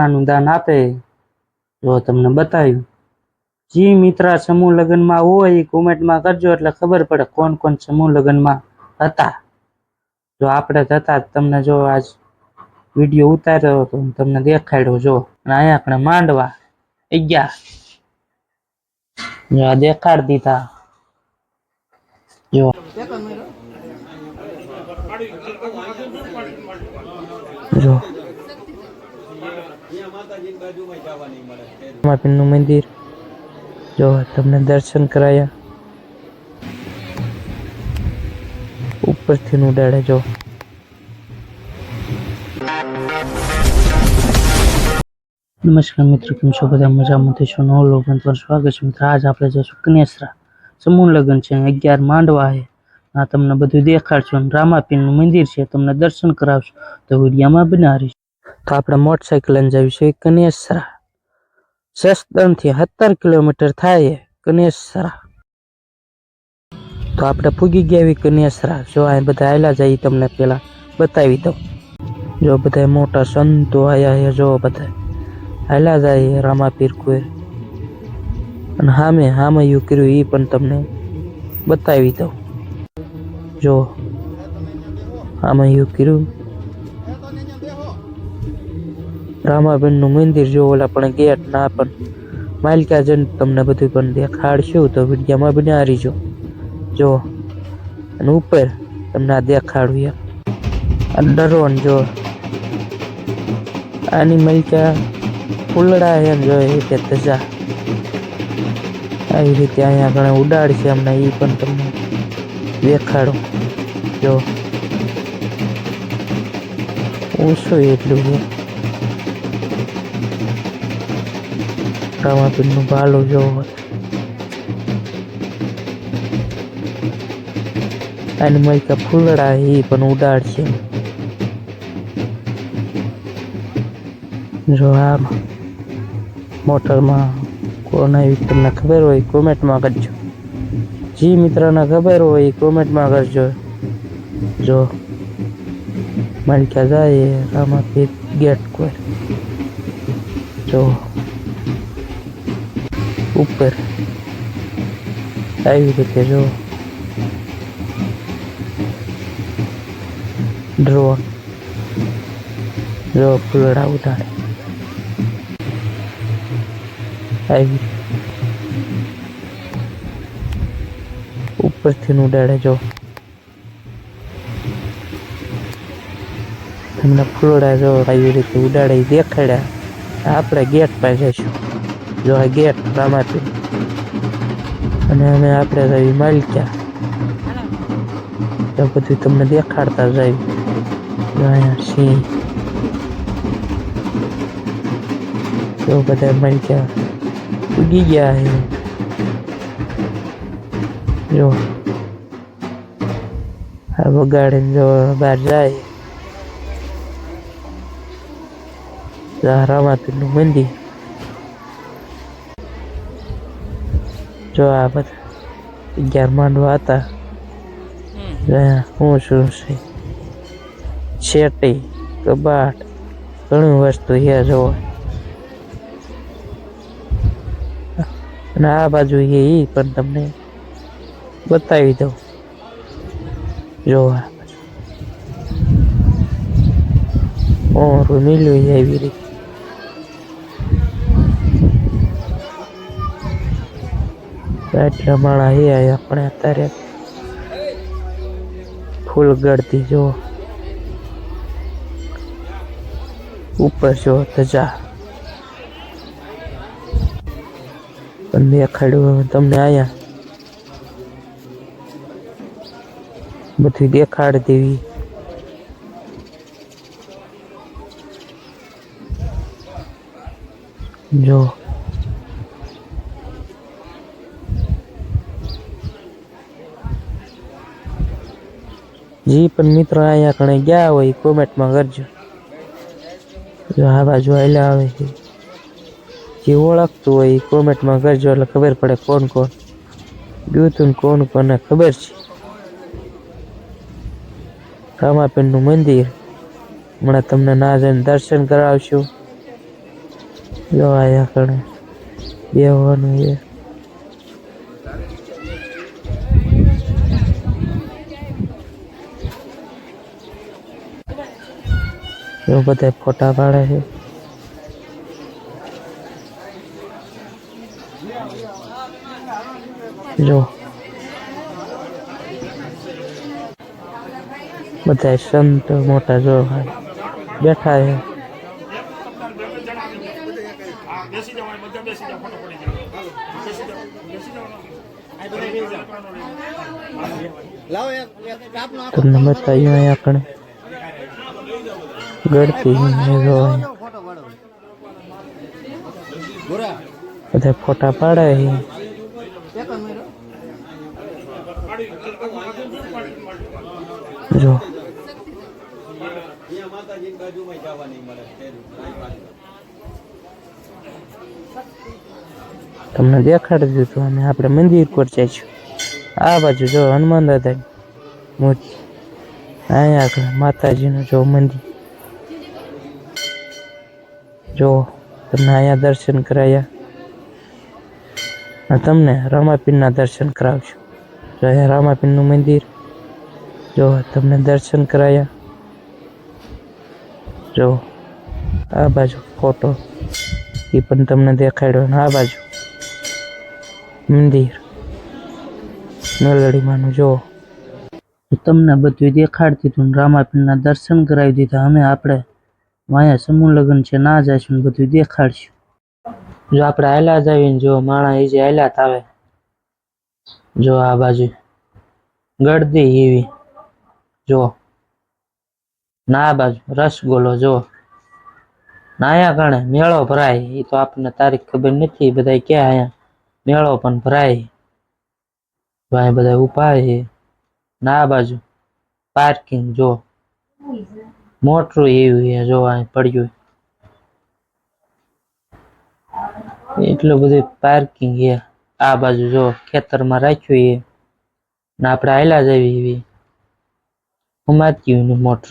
સોનાનું દાન આપે. જો તમને બતાવ્યું. જે મિત્ર, સમૂહ લગ્નમાં હોય એ કોમેન્ટમાં કરજો એટલે ખબર પડે કોણ કોણ સમૂહ લગ્નમાં હતા. જો આપણે હતા તમને જો આજ વીડિયો ઉતાર્યો હતો તમને દેખાડ્યો જો. અને અહીંયા આપણે માંડવા આ દેખાડ દીધા. જો. જો. માપીનું મંદિર. જો તમને દર્શન કરાયા. ઉપરથી ઉડાડે જો. નમસ્કાર મિત્રો, કેમ છો? બધા મજામાં છો નવો લોગન પર સ્વાગત છે. મિત્રો, આજ આપણે જઈશું કનેસરા સમૂહ લગ્ન છે. અગિયાર માંડવા છે. આ તમને બધું દેખાડશું. અને રામાપીરનું મંદિર છે. તમને દર્શન કરાવશું. તો વિડીયોમાં બનાવીશ. તો આપણે મોટરસાઇકલ લઈને જઈશું કનેસરા. જસદણથી સત્તર કિલોમીટર થાય કનેસરા. તો આપણે પૂગી ગયા એવી કનેસરા. જો આ બધા આયલા જાય ઈ તમને પેલા બતાવી દઉં. જો બધા મોટા સંતો આયા છે, જો બધા હાલા જાય રામાપીર કોઈ અને સામે સામે એવું કર્યું, એ પણ તમને બતાવી દઉં. જો આમાં એવું કર્યું રામાબેનનું મંદિર જો ઓલા પણ ગેટ ના પણ માલિકા જન તમને બધું પણ દેખાડશું તો વિડીયામાં બન્યા રહીજો જો, અને ઉપર તમને આ દેખાડું એમ. આ ડરોન જો. આની માલિકા ફૂલડા એમ જો એ રીતે ધજા. આવી રીતે અહીંયા ઘણા ઉડાડશે હમણાં એ પણ તમને દેખાડો. જો. ઓછું એટલું છે. રામાપીરનું ભાલું જોવો અને મલિકા ફૂલડા એ પણ ઉડાડશે જો આ મોટરમાં કોને તમને ખબર હોય, કોમેન્ટમાં કરજો. જી મિત્રને ખબર હોય કોમેન્ટમાં કરજો. જો મલિકા જાય, રામાપીર ગેટ કોઈ જો ઉપર. આવી રીતે જો. ડ્રોન જો ફૂલડા ઉડાડે આવી. ઉપરથી ઉડાડે જો. તમને ફૂલડા જો આવી રીતે ઉડાડે દેખાડ્યા આપણે ગેટ પાસે જઈશું જો આ ગેટ રામાપીર અને અમે આપણે રવિ માલિક્યા. તો બધું તમને દેખાડતા જાય. જો અહીંયા સિંહ. તો બધા માલિક્યા ઉગી ગયા છે. જો. આ વગાડીને જો બહાર જાય. રામાપીરનું મંદિર. જો આ બધા અગિયાર માંડવા હતા. હું શું છે? શેટી કબાટ ઘણી વસ્તુ એ જોવા અને આ બાજુ એ પણ તમને બતાવી દઉં. જોવા ઓરું મિલ્યું એવી રીતે એટલા માળા હે આપણે અત્યારે ફૂલ ગળતી જો ઉપર જો ધજા પણ દેખાડ્યું તમને આયા. બધું દેખાડ દેવી. જો. જે, પણ મિત્રો અહીંયા કણે ગયા હોય કોમેન્ટમાં કરજો. જો આ બાજુ આયલા આવે છે. જે ઓળખતું હોય એ કોમેન્ટમાં કરજો, એટલે ખબર પડે કોણ કોણ. ગયું કોણ કોને ખબર છે. રામાપીરનું મંદિર. હમણાં તમને ના જઈને દર્શન કરાવશું. જો આયા કણે બેવાનું એ જો બધા ફોટા પાડે છે. જો. બધા સંત મોટા જો બેઠા છે. તમને બતાવ્યું અહીંયા કણે ગળતી. બધા ફોટા પાડે જો. તમને દેખાડી દીધું અને આપણે મંદિર પર જઈશું. આ બાજુ જો હનુમાન દાદા અહીંયા આગળ માતાજીનું જો મંદિર. જો તમને અહીંયા દર્શન કરાયા. તમને રામાપીરના દર્શન કરાવશું. જો અહીંયા રામાપીરનું મંદિર, જો તમને દર્શન કરાયા. જો, આ બાજુ ફોટો, એ પણ તમને દેખાડ્યો. ને આ બાજુ મંદિર મેલડીમાંનું જો તમને બધું દેખાડતી હતું રામાપીરના દર્શન કરાવી દીધા. અમે આપણે વાયા સમૂહ લગ્ન છે, ના જઈશું ને બધું દેખાડશું. જો આપણે હાલ્યા જ આવીને જો માણા એ જે હાલ્યા જ આવે જો આ બાજુ ગળદી એવી. જો. ના આ બાજુ રસગોલો જો. નાયા કારણે મેળો ભરાય. એ તો આપણને તારીખ ખબર નથી બધા ક્યાં અહીંયા મેળો પણ ભરાય. ભાઈ બધા ઊભા છે. ના આ બાજુ પાર્કિંગ જો. મોટરું એવું છે જો અહીં પડ્યું એટલું બધું પાર્કિંગ છે આ બાજુ જો ખેતરમાં રાખ્યું છે ને આપણે હાલ્યા જવી એવી ઉમાત્યું ને મોટર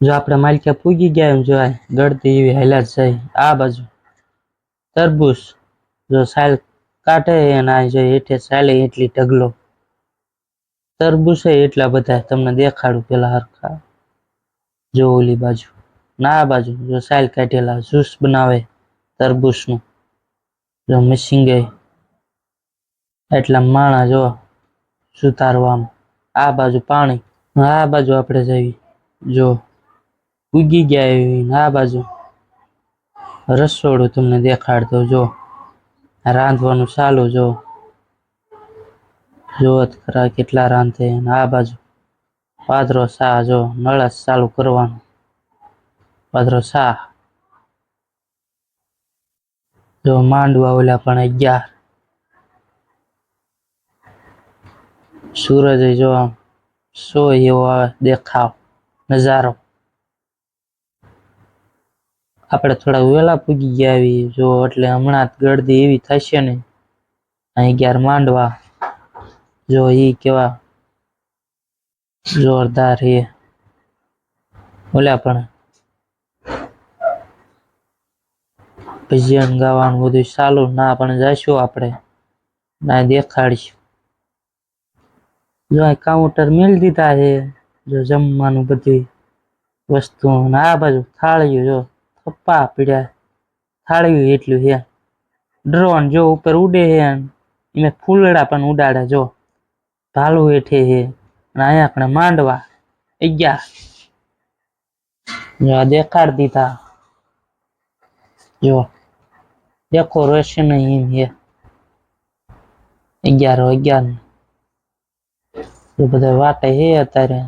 જો આપણે માલિકા પૂગી ગયા એમ જોવાય ગળતી એવી હાલ્યા જ જાય આ બાજુ તરબૂચ જો સાલ કાઢે અને આ જો હેઠે ચાલે એટલી ઢગલો તરબૂચ એટલા બધા તમને દેખાડું પેલા હરખા જો ઓલી બાજુ. ના આ બાજુ, જો સાલ કાઢેલા, જ્યુસ બનાવે તરબૂચનું. જો ગઈ એટલા માણા જો સુતારવામાં. આ બાજુ પાણી. આ બાજુ આપણે જઈએ. જો ઉગી ગયા એવી. આ બાજુ રસોડું તમને દેખાડતો જો. રાંધવાનું ચાલુ જો. જોત ખરા કેટલા રાંધે આ બાજુ. પાદરો શાહ જો નળસ ચાલુ કરવાનું. પાદરો શાહ. જો માંડવા ઓલા પણ અગિયાર. સૂરજ જો સો એવો આવે, દેખાવ, નજારો. આપણે થોડા વહેલા પૂગી ગયા આવી જો એટલે હમણાં ગળદી એવી થશે ને. અહીં અગિયાર માંડવા. જો એ કેવા જોરદાર એ ઓલા પણ ભજન ગાવાનું બધું ચાલુ ના પણ જઈશું આપણે ના દેખાડીશું જો આ કાઉન્ટર મેળ દીધા છે જો જમવાનું બધી વસ્તુ અને આ બાજુ થાળીઓ જો થપ્પા પીડ્યા થાળીઓ એટલું છે ડ્રોન જો ઉપર ઉડે છે એમાં ફૂલડા પણ ઉડાડે જો ભાલું હેઠે છે naya kena mandwa ija nyo de kardita yo de koroshi na yim ye ija ro ija na yo bade he ya tare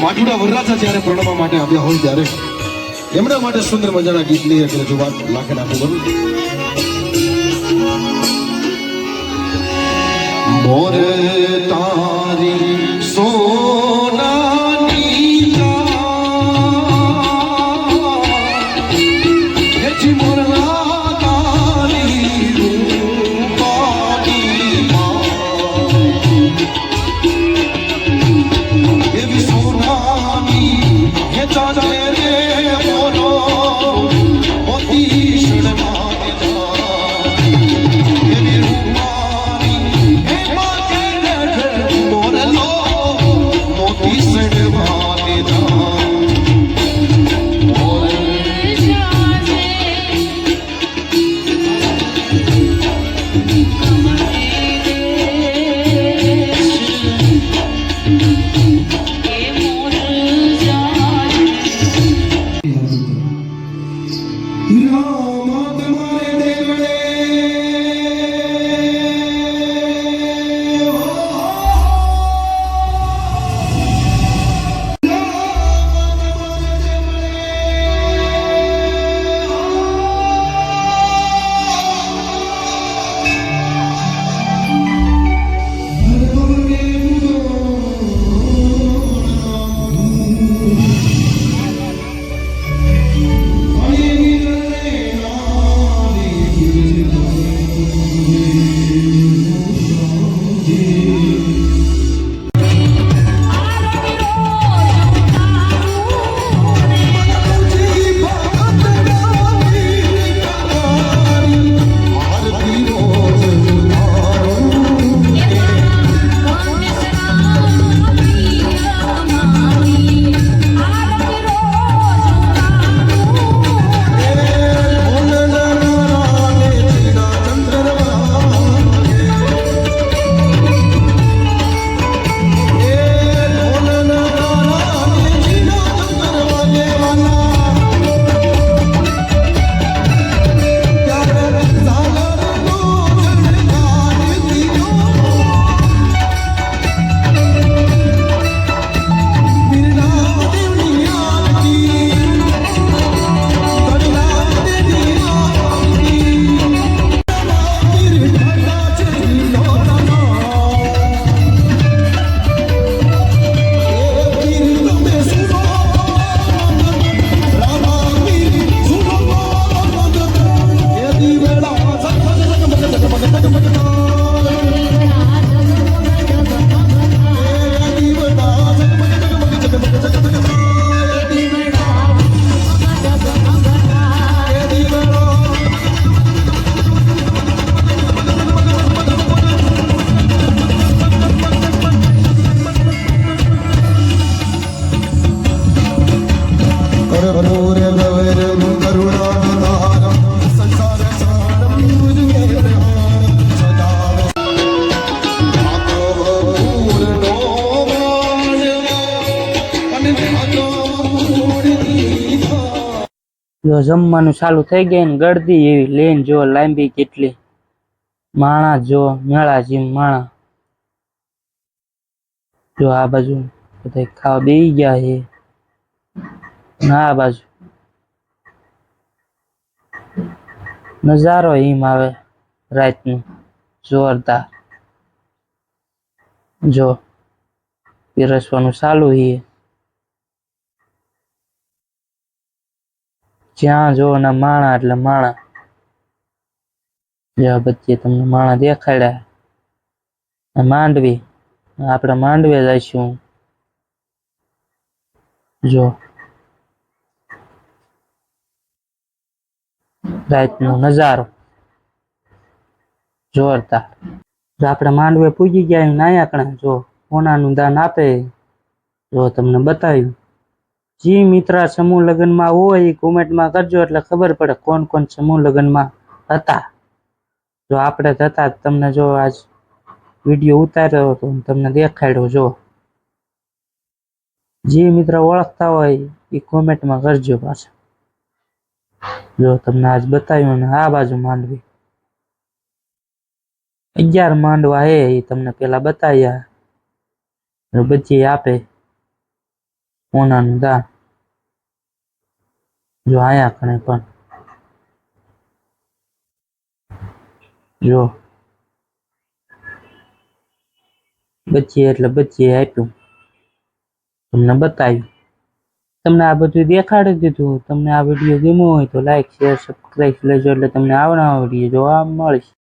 માટુડા વરરાજા જ્યારે પ્રણવા માટે આવ્યા હોય ત્યારે એમના માટે સુંદર મજાના ગીતની એક રજૂઆત લાખે નાખું કરું મોર તારી સોનાની જમવાનું ચાલુ થઈ ગયું ને ગળદી એવી લેન જો લાંબી કેટલી. માણા જો, મેળા જેમ માણા. જો આ બાજુ બધા ખાવા બેસી ગયા છે. આ બાજુ નજારો એમ આવે રાતનું, જોરદાર. જો પીરસવાનું ચાલુ છે. જ્યાં જો ને માણા એટલે માણા. જ્યાં વચ્ચે તમને માણા દેખાડ્યા. માંડવી. આપણે માંડવે જઈશું. જો. રાતનો નજારો. જોરદાર. જો આપણે માંડવે પૂજી ગયા નાયા કણા, જો કોનાનું દાન આપે. જો તમને બતાવ્યું. જે મિત્ર સમૂહ લગ્નમાં હોય એ કોમેન્ટમાં કરજો એટલે ખબર પડે કોણ કોણ સમૂહ લગ્નમાં હતા. જો આપણે જ હતા તમને જો આજ વીડિયો ઉતાર્યો હતો ને તમને દેખાડ્યો જો. જે મિત્ર ઓળખતા હોય એ કોમેન્ટમાં કરજો પાછા. જો તમને આજ બતાવ્યું ને આ બાજુ માંડવી. અગિયાર માંડવા હે એ તમને પેલા બતાવ્યા. બચી આપે. ઓનાનું દા જો આયા કણે પણ. જો. બચીએ એટલે બચીએ આપ્યું. તમને બતાવ્યું. તમને આ બધું દેખાડી દીધું. તમને આ વીડિયો ગમ્યો હોય તો લાઈક શેર સબસ્ક્રાઈબ લેજો એટલે તમને આવનારા વીડિયો જોવા મળશે.